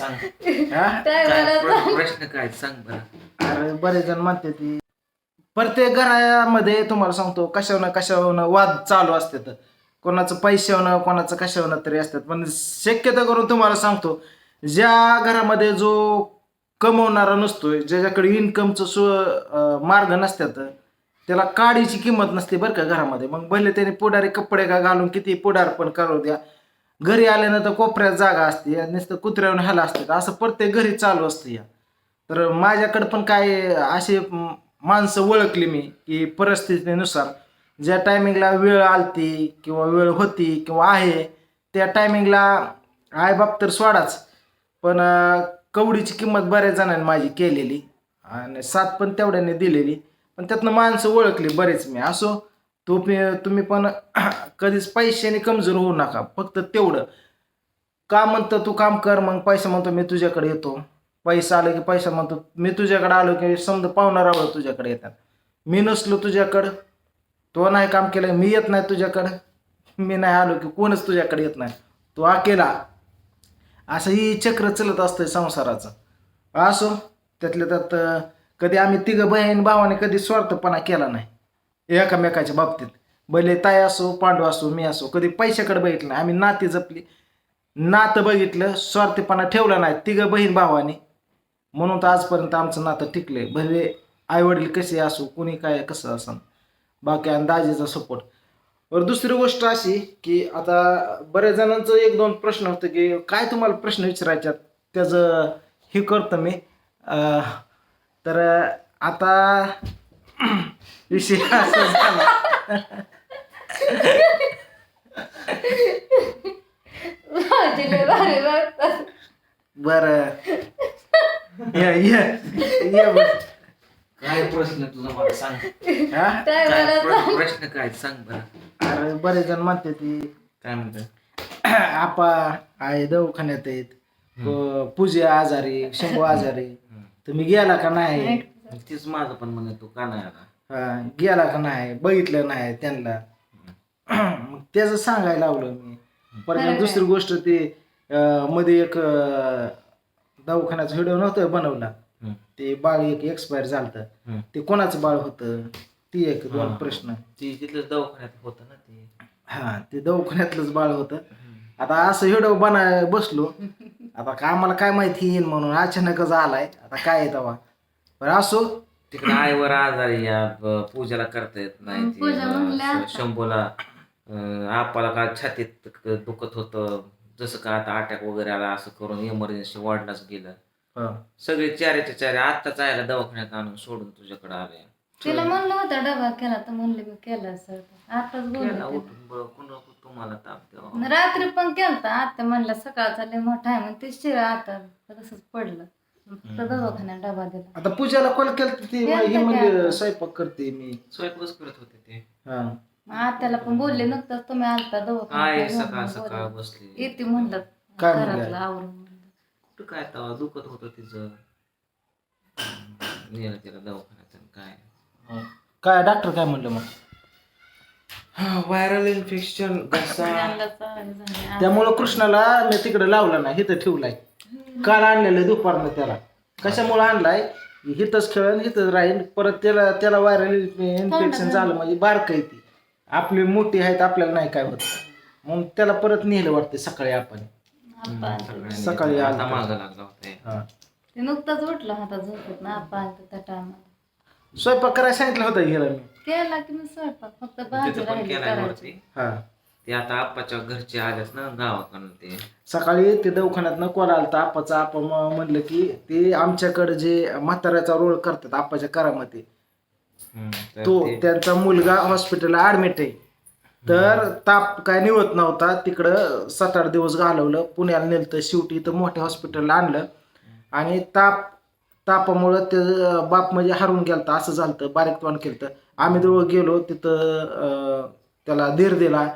सांग. हा? काय टायमाला प्र- प्रश्न काय सांग बरं. अरे बरेच जण म्हणते ती प्रत्येक घरामध्ये तुम्हाला सांगतो कशावर कशावर वाद चालू असतात. कोणाचं पैशावनं कोणाचं कशावनं तरी असतात. पण शक्यतो करून तुम्हाला सांगतो ज्या घरामध्ये जो कमवणारा नसतोय ज्याच्याकडे इन्कमचं सु अं, मार्ग नसतात त्याला काडीची किंमत नसते बरं का घरामध्ये. मग भले त्याने पुढारी कपडे का घालून किती पुढार पण करू द्या घरी आल्यानंतर कोपऱ्यात जागा असते नुसतं कुत्र्यावर ह्याला असते. असं प्रत्येक घरी चालू असतं या. तर माझ्याकडं पण काय असे माणसं ओळखली मी की परिस्थितीनुसार ज्या टायमिंगला वेळ आलती किंवा वेळ होती किंवा आहे त्या टायमिंगला आईबाप तर सोडाच पण कवडीची किंमत बऱ्याच जणांनी माझी केलेली आणि साथ पण तेवढ्याने दिलेली. पण त्यातनं माणसं ओळखली बरेच मी. असो तो तुम्ही पण कधीच पैशाने कमजोर होऊ नका. फक्त तेवढं. का म्हणतं तू काम कर मग पैसा म्हणतो मी तुझ्याकडे येतो. पैसा आला की पैसा म्हणतो मी तुझ्याकडे आलो की समजा पाहुणा तुझ्याकडे येतात. मी नसलो तुझ्याकडं. तो नाही काम केलं मी येत नाही तुझ्याकडं. मी नाही आलो की कोणच तुझ्याकडे येत नाही. तो अकेला असं ही चक्र चलत असतं संसाराचं. असो त्यातल्या त्यात कधी आम्ही तिघं बहीण भावाने कधी स्वार्थपणा केला नाही. एकामेकाच्या बाबतीत. भले ताई असो पांडू असो मी असो कधी पैशाकडे बघितलं नाही. आम्ही नाती जपली. नातं बघितलं स्वार्थीपणा ठेवला नाही. तिघं बहीण भावाने. म्हणून तर आजपर्यंत आमचं नातं टिकले भले आई वडील कसे असो कुणी काय कसं असं. बाकी आणि दाजीचा सपोर्ट बरं दुसरी गोष्ट अशी की आता बऱ्याच जणांचं एक दोन प्रश्न होतं की काय तुम्हाला प्रश्न विचारायच्यात? त्याचं हे करतो मी. तर आता विषय असा झाला लय भारी बरं. ये ये. काय प्रश्न तुझा मला सांग. हा? काय टायमाला प्र- प्रश्न काय सांग बरं. अरे बरेच जण म्हणते ती काय म्हणतं आपा आहे दवाखान्यात आहेत. प- पूजा आजारी शंभू आजारी. तुम्ही गेला का नाही? तीच माझं पण म्हणत तू का नाही आला? हा, गेला का नाही बघितलं नाही त्यांना. मग त्याचं सांगायला लावलं मी. परत दुसरी गोष्ट ती मध्ये एक दवाखान्याचा व्हिडिओ नव्हतं बनवला. ते बाळ एक एक्सपायर झालं हम्म. ते कोणाचं बाळ होतं? ती एक दोन. प्रश्न. ती तिथलं दवाखान्यात होतं ना ते? हा ते दवाखान्यातलंच बाळ होतं. आता असं व्हिडिओ बनाय बसलो. आता आम्हाला काय माहिती येईल म्हणून अचानकच आलाय. आता काय आहे तेव्हा? पण असो. तिकडे आईवर आजारी या ब- पूजाला करता येत नाही हम्म, ती, पूजा अं, म्हणल्या असं आता. शंभूला अं, आपाला का छातीत क- दुखत होतं जसं का आता अटॅक वगैरे आला असं करून इमर्जन्सी वॉर्डलाच गेलं. हा. सगळे चारेच्या चारे आत्ताच आयला दवाखान्यात आणून सोडून तुझ्याकडे आले. तिला म्हणलं होतं डबा केला तर म्हणले मी केला सर. आताच केला बोलले उठून बघ कुणा तुम्हाला ताप द्यावा? रात्री पण केलता आता म्हणलं सकाळचा लय मोठा आहे मग ते शिरा आता तसंच पडलं. दवाखान्यात डबा दिला आता पूजाला कॉल केला ती केलता ही म्हणजे केलता. स्वयंपाक करते मी. स्वयंपाकच करत होते ते. हा. मग आत्याला पण बोलले नव्हतं तुम्ही आलता काय दवाखान्यात सकाळ सकाळ बोलले. बसली. येते म्हणलं. काय म्हणलं? घरातलं आवरून म्हणलं. कुठं काय तवा दुखत होतं तिचं? नेलं तिला दवाखान्यात आणि काय. काय डॉक्टर काय म्हणलं मग? व्हायरल इन्फेक्शन घसा. त्यांना चांगलं झालं. त्यामुळं कृष्णाला मी तिकडे लावला नाही इथं ठेवलाय. काल आणलेलं दुपारनं त्याला. कशामुळे आणलाय? हिथंच खेळून हिथंच राहील परत त्याला त्याला व्हायरल इन्फेक्शन झालं म्हणजे बारक आहे ती. आपली मोठी आहेत आपल्याला नाही काय होत. मग त्याला परत नेलं वाटते सकाळी आपण. सकाळी आलं आता तर. मागं लागला होता हे. हा. ते नुकताच उठला होता झोपत ना आपण त्या टायमाला स्वयंपाक करायला सांगितलं होतं गेला मी केला की मी स्वयंपाक फक्त भाजी राहिली करायची. हा. ते आता आप्पाच्या घरचे आलेत ना गावाकडून ते. सकाळी ते दवाखान्यात कॉल आलता आप्पाचा. आप्पा म- म्हणलं की ते आमच्याकडे जे म्हाताऱ्याचा रोल करतात आप्पाच्या करामध्ये हम्म, तर तो ते- त्यांचा मुलगा हॉस्पिटलला ऍडमिट आहे. तर ताप काय निवत नव्हता. तिकडं सात आठ दिवस घालवलं. पुण्याला नेलं शेवटी इथं मोठ्या हॉस्पिटलला आणलं. आणि ताप तापामुळं ते बाप म्हणजे हरून गेलता. असं झालं बारीक तोंड केलं आम्ही दोघं गेलो तिथं अं, त्याला धीर दिला.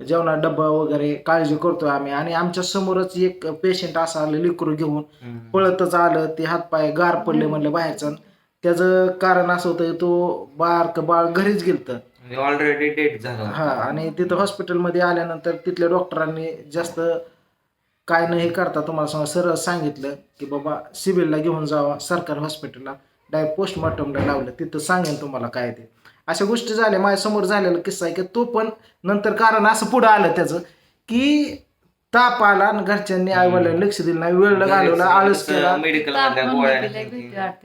जेवणा डब्बा वगैरे काळजी करतोय आम्ही. आणि आमच्या समोरच एक पेशंट असं आलं लिकरू घेऊन. पळतच आलं ते हातपाय गार पडले म्हणलं बाहेरचं. त्याचं कारण असं होतं तो बारक बाळ घरीच गेलतं. ऑलरेडी डेट झाला. हा आणि तिथं हॉस्पिटलमध्ये आल्यानंतर तिथल्या डॉक्टरांनी जास्त काय नाही करता तुम्हाला सरळ सांगितलं की बाबा सिव्हिलला घेऊन जावा सरकारी हॉस्पिटलला डायरेक्ट पोस्टमॉर्टमला लावलं. तिथं सांगेन तुम्हाला काय ते. अशा गोष्टी झाल्या माझ्यासमोर झालेला किस्सा आहे की तो पण नंतर कारण असं पुढं आलं त्याचं की ताप आला आणि घरच्यांनी आईवडिलांनी लक्ष दिलं नाही वेळ घालवला आळस केला.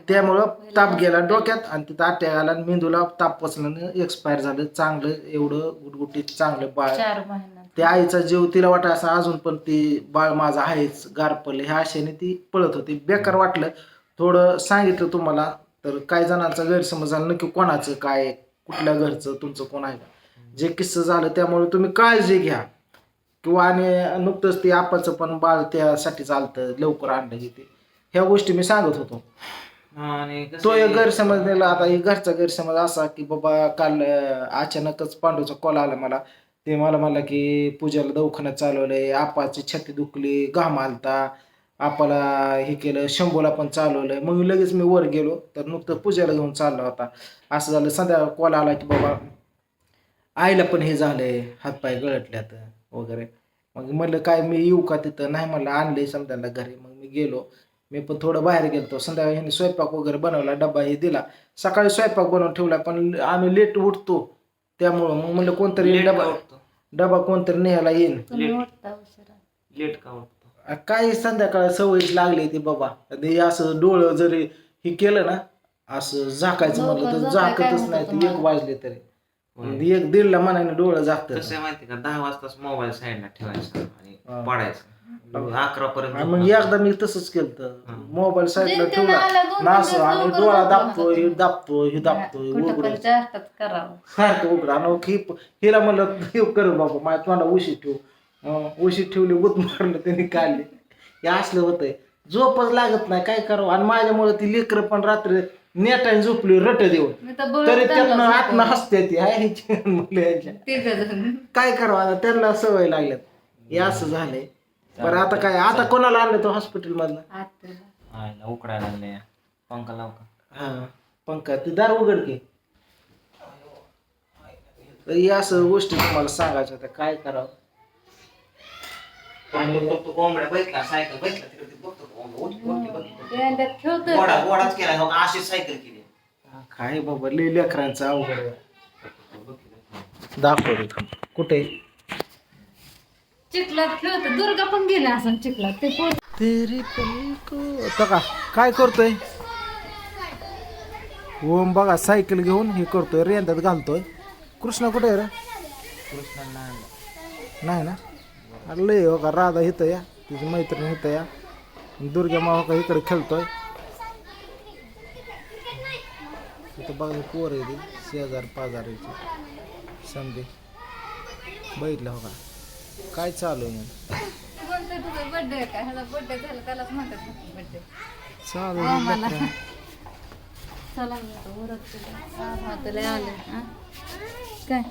त्यामुळं ताप गेला डोक्यात आणि तिथं आट्या आला आणि मेंदूला ताप पचल्यानं एक्सपायर झालं. चांगलं एवढं गुटगुटीत चांगलं बाळ. त्या आईचा जीव तिला वाटा असं अजून पण ती बाळ माझं आहेच गारपले. ह्या आशेने ती पळत होती. बेकार वाटलं. थोडं सांगितलं तुम्हाला तर काही जणांचा गैरसमज झाला. नक्की कोणाचं काय कुठल्या घरचं तुमचं कोण आहे का? जे किस्सं झालं त्यामुळे तुम्ही काळजी घ्या. किंवा आणि नुकतंच ते आपाचं पण बाळ त्यासाठी चालतं लवकर आणलं घेते ह्या गोष्टी मी सांगत होतो. आणि तो एक गैरसमज दिला आता एक घरचा गैरसमज असा की बाबा काल अचानकच पांडूचा कॉल आला मला. ते मला म्हणला की पूजाला दवाखान्यात चालवलंय आपाची छाती दुखली घाम आलता. आपाला हे केलं शंभूला पण चालवलंय मग लगेच मी वर गेलो तर नुकतं पूजाला घेऊन चालला होता. असं झालं संध्या कॉल आला की बाबा आईला पण हे झालंय हातपाय गळटल्यात वगैरे. मग म्हणलं काय मी येऊ का तिथं? नाही म्हणलं आणलंय समजायला घरी. मग मी गेलो. मी पण थोडं बाहेर गेलतो. संध्याकाळी ह्यांनी स्वयंपाक वगैरे बनवला डबा हे दिला. सकाळी स्वयंपाक बनवून ठेवला पण आम्ही लेट उठतो. त्यामुळं मग म्हणलं कोणतरी डबा डबा कोणतरी न्यायला येईल लेट. का काय संध्याकाळ सवयच लागली ती बाबा. ते असं डोळं जरी हे केलं ना असं झाकायचं म्हणलं तर झाकतच नाही ते एक? वाजले तरी. एक दीडला मनाने डोळं कसं झाकत आहे माहिती का? दहा वाजताच मोबाईल साईडला ठेवायचा आणि हा. पडायचं. अकरा पर्यंत मग एकदा मी तसंच केलं. मोबाईल साईडला ठेवला. आल्या दोन ना तीन असं दिवस आणि डोळा होतं. हे दाबतोय हे दाबतोय कुठं उघडून. सारखं उघडा. आणि हिला म्हणलं हे कर बाबा माझ्या तोंडा उशी ठेव. अं, उशी ठेवली गुत मारलं त्यांनी काढली. हे असलं होतंय. झोपच लागत नाही काय करावं? आणि माझ्यामुळे ती लेकरं पण रात्री नेटाने झोपली रट देऊन. मी तर त्यांना झोपवलं. हसते ती मुलं. तिघंजण. काय करावं आता? त्यांना सवय लागल्यात. हे असं झालंय. बरं आता काय? आता कोणाला आणलं तो हॉस्पिटल उकडायला लागले पंखा लाव हा पंखा. ते दार उघड की. असं गोष्टी तुम्हाला सांगायच्या काय करावं? बघतो कोंबड्या बघितला सायकल बघितला तिकडे ते बघतो कोंबड्या. उठ, उठ, उठ, उठ. ते आणि त्यात ठेवतोय गोडा गोडाच केला हो, अशीच सायकल केली. काय बाबा लय लेकरांचं अवघड आहे. दाखव. कुठे? चिखलात ठेवते दुर्गा पण गेल्या असं चिखलात. ते पोर तेरी को तो का काय करतोय? ओम बघा सायकल घेऊन हे करतोय रेंदात घालतोय. कृष्णा कुठे आहे रे? नाही ना? अरे हो का राधा इथं या तिची मैत्रीण इथं या. दुर्गा मावा का इकडे खेळतोय. तिथं बघा पोर आहे ती पाजार येते समजे. बघितलं हो का? काय चालू आहे चालू आहे चला मी आता हा, हा, तुला आलं. हा? काय?